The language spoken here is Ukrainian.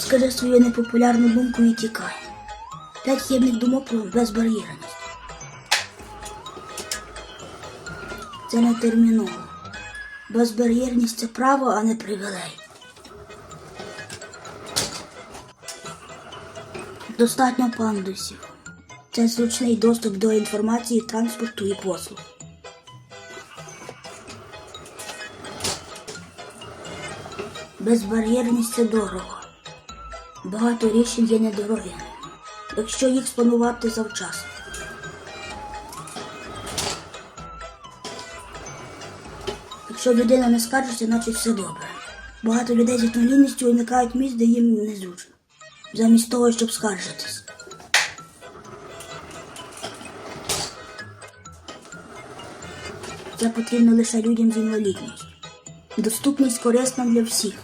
Скажи свою непопулярну думку і тікай. П'ять хибних думок про безбар'єрність. Це не терміново. Безбар'єрність це право, а не привілей. Достатньо пандусів. Це зручний доступ до інформації, транспорту і послуг. Безбар'єрність це дорого. Багато рішень є недорогі, якщо їх спланувати завчасно. Якщо людина не скаржиться, значить все добре. Багато людей з інвалідністю уникають місць, де їм незручно, замість того, щоб скаржитись. Це потрібно лише людям з інвалідністю. Доступність корисна для всіх.